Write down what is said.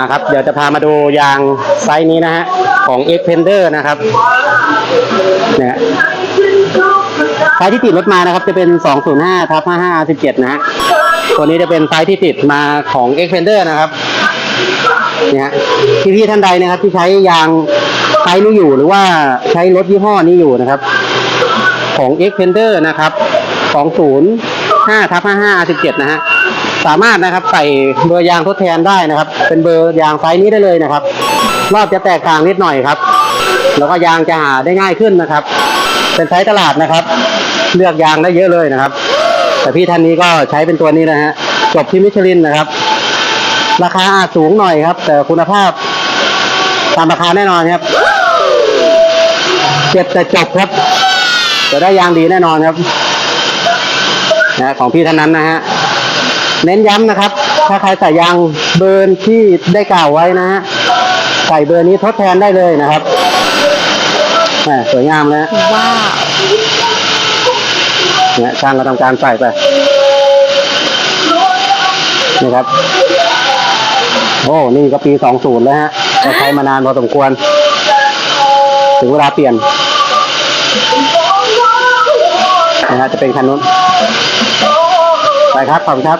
นะครับ เดี๋ยวจะพามาดูยางไซส์นี้นะฮะของ x p e n d e r นะครับเนี่ยไซส์ที่ติดรถมานะครับ จะเป็น 205ทับ55 17นะฮะตัวนี้จะเป็นไซส์ที่ติดมาของ x p e n d e r นะครับเนี่ยฮะพี่ๆท่านใดนะครับ ที่ใช้ยางไซส์นี้อยู่หรือว่าใช้รถยี่ห้อนี้อยู่นะครับ ของ x p e n d e r นะครับ 205ทับ55 17นะฮะ สามารถนะครับใส่เบอร์ยางทดแทนได้นะครับ เป็นเบอร์ยางไซส์นี้ได้เลยนะครับ รอบจะแตกต่างนิดหน่อยครับ แล้วก็ยางจะหาได้ง่ายขึ้นนะครับ เป็นไซส์ตลาดนะครับ เลือกยางได้เยอะเลยนะครับ แต่พี่ท่านนี้ก็ใช้เป็นตัวนี้นะฮะจบที่มิชลินนะครับ ราคาอาจสูงหน่อยครับ แต่คุณภาพตามราคาแน่นอนครับเจ็บแต่จบครับจะได้ยางดีแน่นอนครับนะของพี่ท่านนั้นนะฮะ เน้นย้ำนะครับ ถ้าใครใส่ยางเบิร์นที่ได้กล่าวไว้นะฮะใส่เบอร์นี้ทดแทนได้เลยนะครับแหม่สวยงามเลยฮะว้าวเนี่ยช่างก็ทำการใส่ไปนี่ครับ โอ้ นี่ก็ปีสองศูนย์แล้วฮะก็ใช้มานานพอสมควร ถึงเวลาเปลี่ยนนะฮะจะเป็นคันนู้น ไปครับขอบคุณครับ